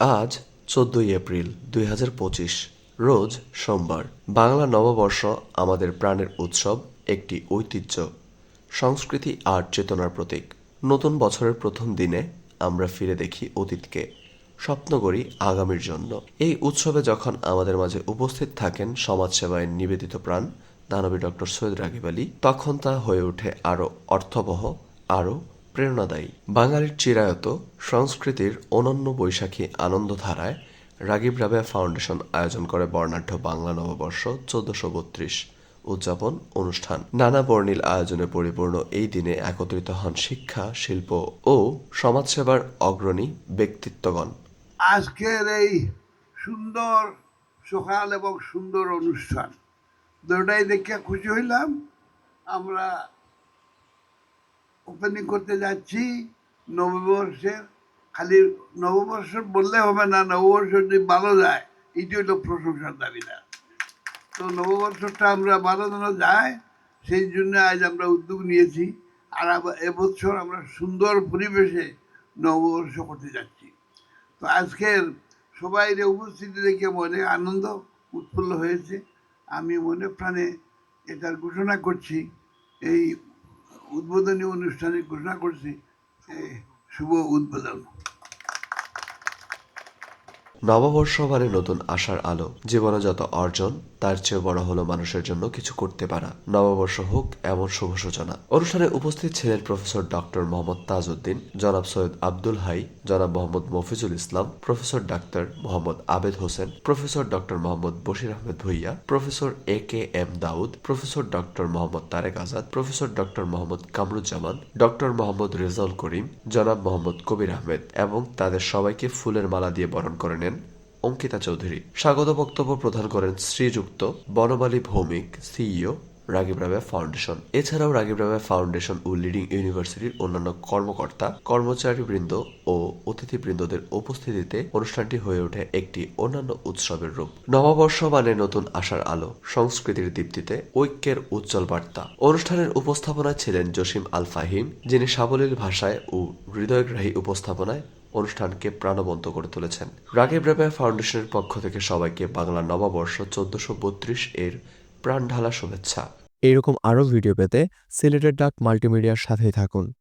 আজ চোদ্দই এপ্রিল দুই হাজার পঁচিশ, রোজ সোমবার। বাংলা নববর্ষ আমাদের প্রাণের উৎসব, একটি ঐতিহ্য, সংস্কৃতি আর চেতনার প্রতীক। নতুন বছরের প্রথম দিনে আমরা ফিরে দেখি অতীতকে স্বপ্ন করি আগামীর জন্য। এই উৎসবে যখন আমাদের মাঝে উপস্থিত থাকেন সমাজসেবায় নিবেদিত প্রাণ, দানবী ডক্টর সৈয়দ রাগিব আলী, তখন তা হয়ে ওঠে আরও অর্থবহ, আরও প্রেরণাদায়ী। বাঙালির চিরায়ত সংস্কৃতির অনন্য বৈশাখী আনন্দধারায় রাগিব রাবেয়া ফাউন্ডেশন আয়োজন করে বর্ণাঢ্য বাংলা নববর্ষ চোদ্দশো বত্রিশ উদযাপন অনুষ্ঠান। নানা বর্ণিল আয়োজনে পরিপূর্ণ এই দিনে একত্রিত হন শিক্ষা, শিল্প ও সমাজসেবার অগ্রণী ব্যক্তিত্বগণ। আজকের এই সুন্দর, সকাল এবং সুন্দর অনুষ্ঠান, দুটাই দেখে খুশি হইলাম। আমরা ওপেনিং করতে যাচ্ছি, নববর্ষের, খালি নববর্ষ বললে হবে না, নববর্ষ যদি ভালো যায়, এটি হলো প্রশংসার দাবিদার তো নববর্ষটা আমরা ভালো যেন যায়, সেই জন্য আজ আমরা উদ্যোগ নিয়েছি, আর এবছর আমরা সুন্দর পরিবেশে নববর্ষ করতে যাচ্ছি। তো আজকের সবাই উপস্থিতি দেখে মনে আনন্দ, উৎফুল্ল হয়েছে। আমি মনে প্রাণে এটার ঘোষণা করছি, এই উদ্বোধনী অনুষ্ঠানে ঘোষণা করছি শুভ উদ্বোধন। নববর্ষ মানে নতুন আশার আলো। জীবনে যত অর্জন, তার চেয়ে বড় হলো মানুষের জন্য কিছু করতে পারা। নববর্ষ হোক, এমন শুভ সূচনা। অনুষ্ঠানে উপস্থিত ছিলেন প্রফেসর ডক্টর মোহাম্মদ তাজউদ্দিন, জনাব সৈয়দ আব্দুল হাই, জনাব Mohammad Mofizul Islam, professor doctor Mohammad Abed Hossain, professor doctor Mohammad Bashir Ahmed Bhuiyan, professor A K M Daud, professor doctor Mohammad Tarek Azad, professor doctor Mohammad Kamruzzaman, doctor Mohammad Rezaul Karim, জনাব মোহাম্মদ কবির আহমেদ এবং তাদের সবাইকে ফুলের মালা দিয়ে বরণ করে নেন অঙ্কিতা চৌধুরী। স্বাগত বক্তব্য প্রদান করেন শ্রীযুক্ত বনমালী ভৌমিক, সিইও রাগিব রাবেয়া ফাউন্ডেশন। এছাড়াও রাগিব রাবেয়া ফাউন্ডেশন ও লিডিং ইউনিভার্সিটির অন্যান্য কর্মকর্তা, কর্মচারীবৃন্দ ও অতিথিবৃন্দদের উপস্থিতিতে অনুষ্ঠানটি হয়ে ওঠে একটি অন্যান্য উৎসবের রূপ। নববর্ষ মানে নতুন আশার আলো, সংস্কৃতির দীপ্তিতে ঐক্যের উজ্জ্বল বার্তা। অনুষ্ঠানের উপস্থাপনায় ছিলেন জসিম আল ফাহিম যিনি সাবলীল ভাষায় ও হৃদয়গ্রাহী উপস্থাপনায় অনুষ্ঠানকে প্রাণবন্ত করে তুলেছেন। রাগেব রাবেয়া ফাউন্ডেশনের পক্ষ থেকে সবাইকে বাংলা নববর্ষ চোদ্দশো বত্রিশ এর প্রাণ ঢালা শুভেচ্ছা। এরকম আরও ভিডিও পেতে সিলেটের ডাক মাল্টিমিডিয়ার সাথেই থাকুন।